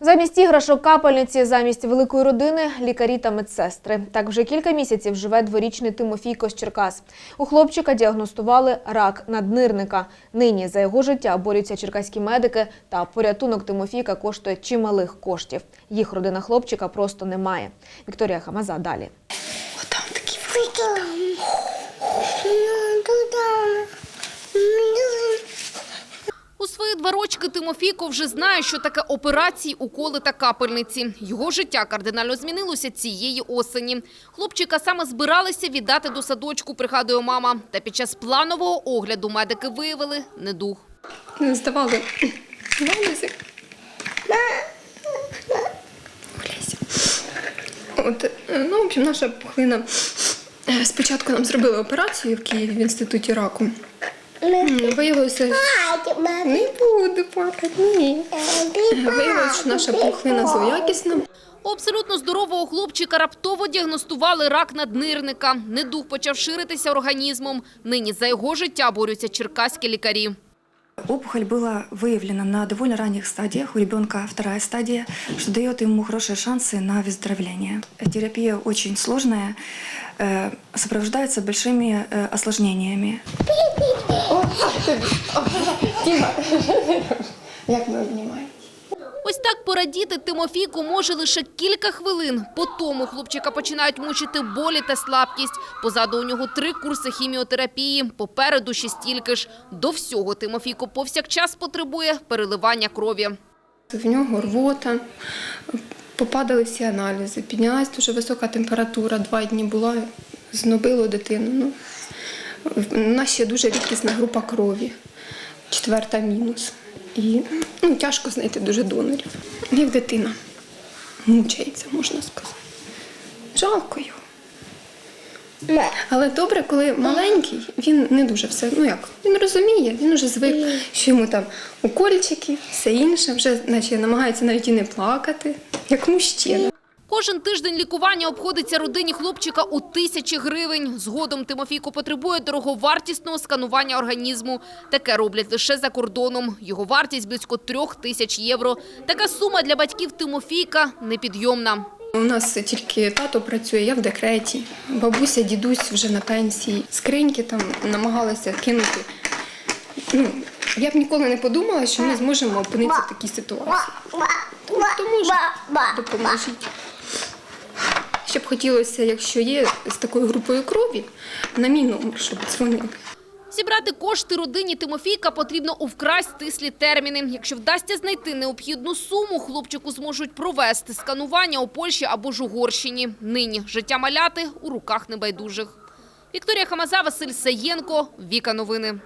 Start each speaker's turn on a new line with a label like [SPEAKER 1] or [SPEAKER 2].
[SPEAKER 1] Замість іграшок капельниці, замість великої родини лікарі та медсестри. Так вже кілька місяців живе дворічний Тимофійко з Черкас. У хлопчика діагностували рак наднирника. Нині за його життя борються черкаські медики, та порятунок Тимофійка коштує чималих коштів. Їх родина хлопчика просто не має. Вікторія Хамаза далі.
[SPEAKER 2] Отам такі великі.
[SPEAKER 3] У свої два Тимофійко вже знає, що таке операції, уколи та капельниці. Його життя кардинально змінилося цієї осені. Хлопчика саме збиралися віддати до садочку, пригадує мама. Та під час планового огляду медики виявили недух.
[SPEAKER 2] Не здавали аналізи. Олеся. От, е, ну, в общем, наша пухлина. е, Спочатку нам зробили операцію в Києві в інституті раку. М, Виявилося, не буду плакати, ні. Виявилося, що наша пухлина злоякісна.
[SPEAKER 3] У абсолютно здорового хлопчика раптово діагностували рак наднирника. Недух почав ширитися організмом. Нині за його життя борються черкаські лікарі.
[SPEAKER 4] Опухоль была выявлена на довольно ранних стадиях, у ребенка вторая стадия, что дает ему хорошие шансы на выздоровление. Терапия очень сложная, э, сопровождается большими э, осложнениями.
[SPEAKER 2] Як ми обнімаємо?
[SPEAKER 3] Ось так порадіти Тимофійку може лише кілька хвилин. По тому хлопчика починають мучити болі та слабкість. Позаду у нього три курси хіміотерапії, попереду ще стільки ж. До всього Тимофійко повсякчас потребує переливання крові.
[SPEAKER 2] В нього рвота, попадали всі аналізи, піднялась дуже висока температура, два дні була, знобило дитину. Ну, у нас ще дуже рідкісна група крові, четверта мінус. І ну, тяжко знайти дуже донорів. Як дитина мучається, можна сказати. Жалко його. Але добре, коли маленький, він не дуже все. Ну як, він розуміє, він вже звик, що йому там укольчики, все інше, вже наче намагається навіть і не плакати, як мужчина.
[SPEAKER 3] Кожен тиждень лікування обходиться родині хлопчика у тисячі гривень. Згодом Тимофійко потребує дороговартісного сканування організму. Таке роблять лише за кордоном. Його вартість близько трьох тисяч євро. Така сума для батьків Тимофійка непідйомна.
[SPEAKER 2] У нас тільки тато працює, я в декреті. Бабуся, дідусь вже на пенсії. Скриньки там намагалися кинути. Ну, я б ніколи не подумала, що ми зможемо опинитися в такій ситуації. Тому ж допоможіть. Ще б хотілося, якщо є з такою групою крові, на мій щоб дзвонили.
[SPEAKER 3] Зібрати кошти родині Тимофійка потрібно у вкрай стислі терміни. Якщо вдасться знайти необхідну суму, хлопчику зможуть провести сканування у Польщі або ж Угорщині. Нині життя маляти у руках небайдужих. Вікторія Хамаза, Василь Саєнко, Віка Новини.